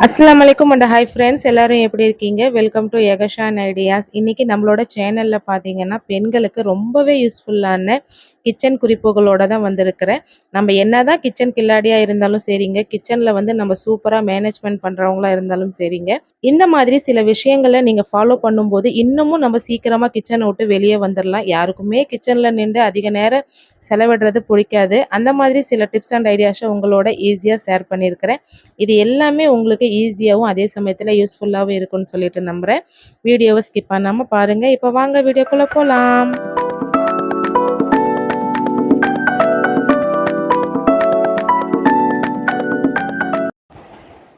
அஸ்லாம் வலைக்கும் and hi friends எல்லாரும் எப்படி இருக்கீங்க? வெல்கம் டு யகஷான் ஐடியாஸ் இன்றைக்கி நம்மளோட சேனலில் பார்த்தீங்கன்னா பெண்களுக்கு ரொம்பவே யூஸ்ஃபுல்லான கிச்சன் குறிப்புகளோட தான் வந்திருக்கிறேன். நம்ம என்ன தான் கிச்சன் கில்லாடியாக இருந்தாலும் சரிங்க. கிச்சனில் வந்து நம்ம சூப்பராக மேனேஜ்மெண்ட் பண்ணுறவங்களா இருந்தாலும் சரிங்க. இந்த மாதிரி சில விஷயங்களை நீங்கள் ஃபாலோ பண்ணும்போது இன்னமும் நம்ம சீக்கிரமாக கிச்சனை விட்டு வெளியே வந்துடலாம் யாருக்குமே கிச்சனில் நின்று அதிக நேரம் செலவிடுறது பிடிக்காது. அந்த மாதிரி சில டிப்ஸ் அண்ட் ஐடியாஸை உங்களோட ஈஸியாக ஷேர் பண்ணியிருக்கிறேன். இது எல்லாமே உங்களுக்கு ஈஸியாகவும் அதே சமயத்தில் யூஸ்ஃபுல்லாகவும் இருக்கும்னு சொல்லிட்டு நம்புகிறேன் வீடியோவை ஸ்கிப் பண்ணாமல் பாருங்கள் இப்போ வாங்க வீடியோக்குள்ளே போகலாம்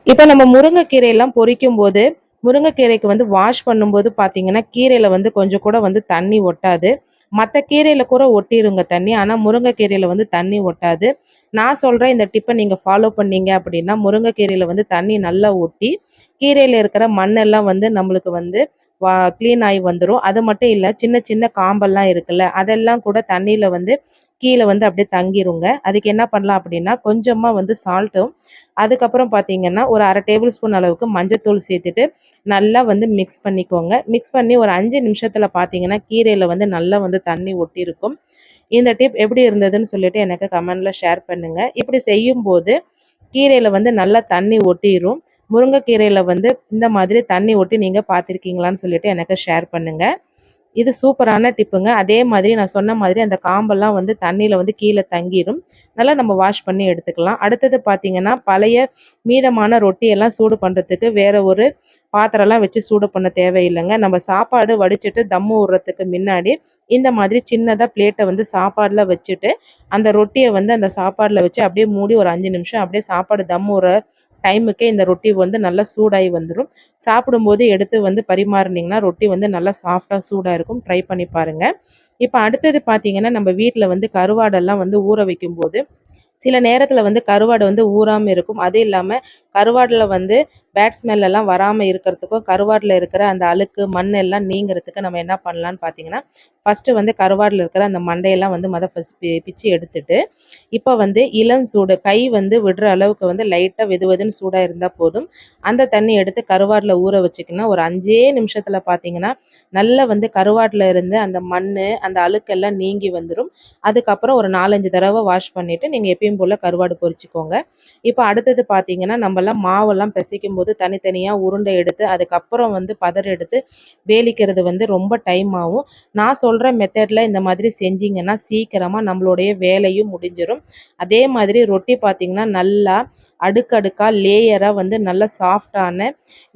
இப்போ நம்ம முருங்கைக்கீரையெல்லாம் பொரிக்கும் போது முருங்கைக்கீரைக்கு வந்து வாஷ் பண்ணும்போது பார்த்தீங்கன்னா கீரையில் வந்து கொஞ்சம் கூட வந்து தண்ணி ஒட்டாது. மற்ற கீரையில் கூட ஒட்டிடுங்க தண்ணி. ஆனால் முருங்கைக்கீரையில் வந்து தண்ணி ஒட்டாது. நான் சொல்கிறேன் இந்த டிப்பை நீங்கள் ஃபாலோ பண்ணீங்க அப்படின்னா முருங்கைக்கீரையில் வந்து தண்ணி நல்லா ஒட்டி கீரையில் இருக்கிற மண்ணெல்லாம் வந்து நம்மளுக்கு வந்து வா க்ளீன் ஆகி வந்துடும் அது மட்டும் இல்லை சின்ன சின்ன காம்பெல்லாம் இருக்குல்ல அதெல்லாம் கூட தண்ணியில் வந்து கீழே வந்து அப்படியே தங்கிருங்க. அதுக்கு என்ன பண்ணலாம் அப்படின்னா கொஞ்சமாக வந்து சால்ட்டும் அதுக்கப்புறம் பார்த்தீங்கன்னா ஒரு அரை டேபிள் ஸ்பூன் அளவுக்கு மஞ்சத்தூள் சேர்த்துட்டு நல்லா வந்து மிக்ஸ் பண்ணிக்கோங்க. மிக்ஸ் பண்ணி ஒரு அஞ்சு நிமிஷத்தில் பார்த்தீங்கன்னா கீரையில் வந்து நல்லா வந்து தண்ணி ஒட்டியிருக்கும். இந்த டிப் எப்படி இருந்ததுன்னு சொல்லிட்டு எனக்கு கமெண்டில் ஷேர் பண்ணுங்கள் இப்படி செய்யும்போது கீரையில் வந்து நல்லா தண்ணி ஒட்டிடும் முருங்கைக்கீரையில் வந்து இந்த மாதிரி தண்ணி ஒட்டி நீங்கள் பார்த்துருக்கீங்களான்னு சொல்லிட்டு எனக்கு ஷேர் பண்ணுங்கள் இது சூப்பரான டிப்புங்க. அதே மாதிரி நான் சொன்ன மாதிரி அந்த காம்பெல்லாம் வந்து தண்ணியில் வந்து கீழே தங்கிடும் நல்லா நம்ம வாஷ் பண்ணி எடுத்துக்கலாம். அடுத்தது பார்த்தீங்கன்னா பழைய மீதமான ரொட்டியெல்லாம் சூடு பண்ணுறதுக்கு வேற ஒரு பாத்திரம்லாம் வச்சு சூடு பண்ண தேவையில்லைங்க. நம்ம சாப்பாடு வடிச்சிட்டு தம்மு விடுறதுக்கு முன்னாடி இந்த மாதிரி சின்னதாக பிளேட்டை வந்து சாப்பாடில் வச்சுட்டு அந்த ரொட்டியை வந்து அந்த சாப்பாடில் வச்சு அப்படியே மூடி ஒரு அஞ்சு நிமிஷம் அப்படியே சாப்பாடு தம் விடுற டைமுக்கே இந்த ரொட்டி வந்து நல்லா சூடாகி வந்துடும் சாப்பிடும்போது எடுத்து வந்து பரிமாறுனீங்கன்னா ரொட்டி வந்து நல்லா சாஃப்டாக சூடாக இருக்கும் ட்ரை பண்ணி பாருங்கள் இப்போ அடுத்தது பார்த்தீங்கன்னா நம்ம வீட்டில் வந்து கருவாடெல்லாம் வந்து ஊற வைக்கும்போது சில நேரத்தில் வந்து கருவாடு வந்து ஊறாமல் இருக்கும். அது இல்லாமல் கருவாடில் வந்து பேட் ஸ்மெல் எல்லாம் வராமல் இருக்கிறதுக்கும் கருவாடில் இருக்கிற அந்த அழுக்கு மண் எல்லாம் நீங்கிறதுக்கு நம்ம என்ன பண்ணலான்னு பார்த்தீங்கன்னா ஃபஸ்ட்டு வந்து கருவாடில் இருக்கிற அந்த மண்டையெல்லாம் வந்து மொதல் ஃபஸ்ட் பி பிச்சு எடுத்துட்டு இப்போ வந்து இளம் சூடு கை வந்து விடுற அளவுக்கு வந்து லைட்டாக வெது வெதுன்னு சூடாக இருந்தால் போதும். அந்த தண்ணி எடுத்து கருவாடில் ஊற வச்சுக்கினா ஒரு அஞ்சே நிமிஷத்தில் பார்த்தீங்கன்னா நல்லா வந்து கருவாட்டில் இருந்து அந்த மண் அந்த அழுக்கெல்லாம் நீங்கி வந்துடும் அதுக்கப்புறம் ஒரு நாலஞ்சு தடவை வாஷ் பண்ணிவிட்டு நீங்கள் எப்பயும் போல் கருவாடு பொரிச்சுக்கோங்க. இப்போ அடுத்தது பார்த்தீங்கன்னா நம்மலாம் மாவெல்லாம் பிசைக்கும் போது தனித்தனியாக உருண்டை எடுத்து அதுக்கப்புறம் வந்து பதர் எடுத்து வேலிக்கிறது வந்து ரொம்ப டைம் ஆகும். நான் சொல்கிற மெத்தடில் இந்த மாதிரி செஞ்சிங்கன்னா சீக்கிரமாக நம்மளுடைய வேலையும் முடிஞ்சிடும் அதே மாதிரி ரொட்டி பார்த்திங்கன்னா நல்லா அடுக்கடுக்காக லேயராக வந்து நல்ல சாஃப்டான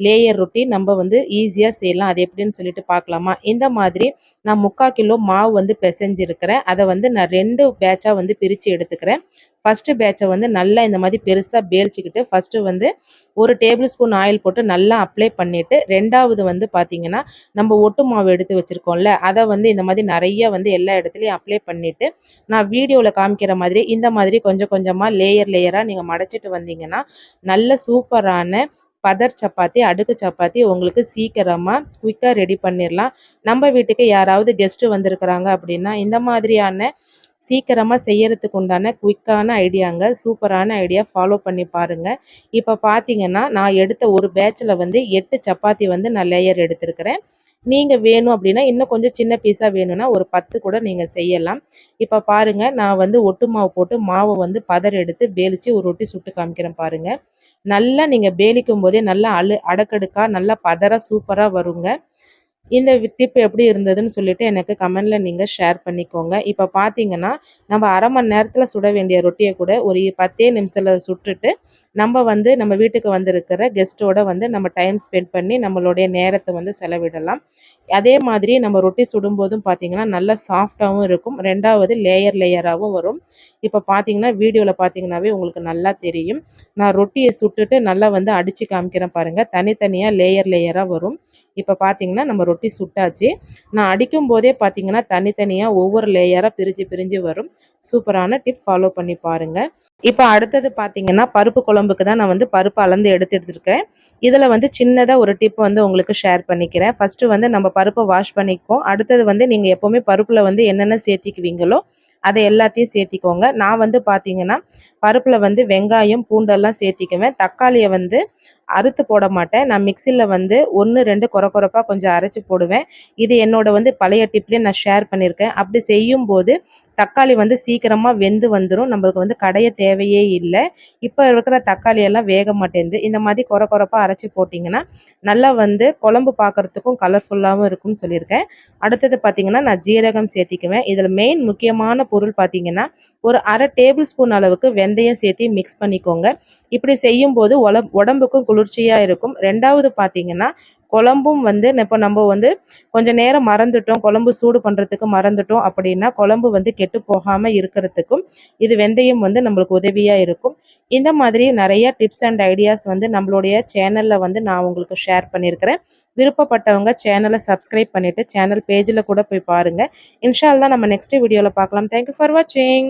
லேயர் ரொட்டி நம்ம வந்து ஈஸியாக செய்யலாம். அது எப்படின்னு சொல்லிட்டு பார்க்கலாமா? இந்த மாதிரி நான் முக்கால் கிலோ மாவு வந்து பிசைஞ்சிருக்கிறேன். அதை வந்து நான் ரெண்டு பேட்சாக வந்து பிரித்து எடுத்துக்கிறேன். ஃபஸ்ட்டு பேட்சை வந்து நல்லா இந்த மாதிரி பெருசாக பேல்ச்சிக்கிட்டு ஃபஸ்ட்டு வந்து ஒரு டேபிள் ஸ்பூன் ஆயில் போட்டு நல்லா அப்ளை பண்ணிவிட்டு ரெண்டாவது வந்து பார்த்திங்கன்னா நம்ம ஒட்டு மாவு எடுத்து வச்சுருக்கோம்ல அதை வந்து இந்த மாதிரி நிறைய வந்து எல்லா இடத்துலையும் அப்ளை பண்ணிவிட்டு நான் வீடியோவில் காமிக்கிற மாதிரி இந்த மாதிரி கொஞ்சம் கொஞ்சமாக லேயர் லேயராக நீங்கள் மடைச்சிட்டு பார்த்தீங்கன்னா நல்ல சூப்பரான பதர் சப்பாத்தி அடுக்கு சப்பாத்தி உங்களுக்கு சீக்கிரமாக குயிக்காக ரெடி பண்ணிடலாம் நம்ம வீட்டுக்கு யாராவது கெஸ்ட்டு வந்திருக்கிறாங்க அப்படின்னா இந்த மாதிரியான சீக்கிரமாக செய்யறதுக்கு உண்டான குயிக்கான ஐடியாங்க சூப்பரான ஐடியா ஃபாலோ பண்ணி பாருங்கள் இப்போ பார்த்தீங்கன்னா நான் எடுத்த ஒரு பேட்சில் வந்து எட்டு சப்பாத்தி வந்து நான் லேயர் எடுத்திருக்கிறேன். நீங்கள் வேணும் அப்படின்னா இன்னும் கொஞ்சம் சின்ன பீஸாக வேணும்னா ஒரு பத்து கூட நீங்கள் செய்யலாம். இப்போ பாருங்கள் நான் வந்து ஒட்டு மாவு போட்டு மாவை வந்து பதர் எடுத்து வேலிச்சு ஒரு ரொட்டி சுட்டு காமிக்கிறேன் பாருங்கள் நல்லா நீங்கள் வேலிக்கும் போதே நல்லா அழு அடக்கடுக்காக நல்லா பதறாக சூப்பராக வருங்க. இந்த டிப் எப்படி இருந்ததுன்னு சொல்லிட்டு எனக்கு கமெண்ட்டில் நீங்கள் ஷேர் பண்ணிக்கோங்க. இப்போ பார்த்தீங்கன்னா நம்ம அரை மணி நேரத்தில் சுட வேண்டிய ரொட்டியை கூட ஒரு பத்தே நிமிஷத்தில் சுட்டுட்டு நம்ம வந்து நம்ம வீட்டுக்கு வந்திருக்கிற கெஸ்ட்டோட வந்து நம்ம டைம் ஸ்பெண்ட் பண்ணி நம்மளுடைய நேரத்தை வந்து செலவிடலாம். அதே மாதிரி நம்ம ரொட்டி சுடும்போதும் பார்த்தீங்கன்னா நல்லா சாஃப்டாகவும் இருக்கும். ரெண்டாவது லேயர் லேயராகவும் வரும். இப்போ பார்த்தீங்கன்னா வீடியோவில் பார்த்தீங்கன்னாவே உங்களுக்கு நல்லா தெரியும். நான் ரொட்டியை சுட்டுட்டு நல்லா வந்து அடித்து காமிக்கிறேன் பாருங்கள் தனித்தனியாக லேயர் லேயராக வரும். இப்போ பார்த்தீங்கன்னா நம்ம ரொட்டி சுட்டாச்சு. நான் அடிக்கும் போதே பார்த்தீங்கன்னா தனித்தனியாக ஒவ்வொரு லேயராக பிரிஞ்சு பிரிஞ்சு வரும். சூப்பரான டிப் ஃபாலோ பண்ணி பாருங்கள் இப்போ அடுத்தது பார்த்தீங்கன்னா பருப்பு குழம்புக்கு தான் நான் வந்து பருப்பு அளந்து எடுத்து எடுத்துருக்கேன். இதில் வந்து சின்னதாக ஒரு டிப் வந்து உங்களுக்கு ஷேர் பண்ணிக்கிறேன். ஃபஸ்ட்டு வந்து நம்ம பருப்பை வாஷ் பண்ணிக்குவோம். அடுத்தது வந்து நீங்கள் எப்போவுமே பருப்பில் வந்து என்னென்ன சேர்த்திக்குவீங்களோ அதை எல்லாத்தையும் சேர்த்திக்கோங்க. நான் வந்து பார்த்தீங்கன்னா பருப்பில் வந்து வெங்காயம் பூண்டெல்லாம் சேர்த்திக்குவேன். தக்காளியை வந்து அறுத்து போட மாட்டேன். நான் மிக்சியில் வந்து ஒன்று ரெண்டு குறை குறைப்பாக கொஞ்சம் அரைச்சி போடுவேன். இது என்னோட வந்து பழைய டிப்லேயே நான் ஷேர் பண்ணியிருக்கேன். அப்படி செய்யும்போது தக்காளி வந்து சீக்கிரமாக வெந்து வந்துடும் நம்மளுக்கு வந்து கடைய தேவையே இல்லை. இப்போ இருக்கிற தக்காளி எல்லாம் வேக மாட்டேங்குது. இந்த மாதிரி குறை குறைப்பாக அரைச்சி போட்டிங்கன்னா நல்லா வந்து குழம்பு பார்க்குறதுக்கும் கலர்ஃபுல்லாகவும் இருக்கும்னு சொல்லியிருக்கேன். அடுத்தது பார்த்திங்கன்னா நான் ஜீரகம் சேர்த்திக்குவேன். இதில் மெயின் முக்கியமான பொருள் பார்த்திங்கன்னா ஒரு அரை டேபிள் ஸ்பூன் அளவுக்கு வெந்தயம் சேர்த்து மிக்ஸ் பண்ணிக்கோங்க. இப்படி செய்யும்போது உல உடம்புக்கும் குளிர்ச்சியாக இருக்கும். ரெண்டாவது பார்த்தீங்கன்னா குழம்பும் வந்து இப்போ நம்ம வந்து கொஞ்சம் நேரம் மறந்துட்டோம் குழம்பு சூடு பண்ணுறதுக்கு மறந்துட்டோம் அப்படின்னா குழம்பு வந்து கெட்டு போகாமல் இருக்கிறதுக்கும் இது வெந்தயம் வந்து நம்மளுக்கு உதவியாக இருக்கும். இந்த மாதிரி நிறைய டிப்ஸ் அண்ட் ஐடியாஸ் வந்து நம்மளுடைய சேனலில் வந்து நான் உங்களுக்கு ஷேர் பண்ணியிருக்கிறேன் விருப்பப்பட்டவங்க சேனலை சப்ஸ்கிரைப் பண்ணிவிட்டு சேனல் பேஜில் கூட போய் பாருங்கள் இன்ஷால்லாம் நம்ம நெக்ஸ்ட் வீடியோவில் பார்க்கலாம். தேங்க்யூ ஃபார் வாட்சிங்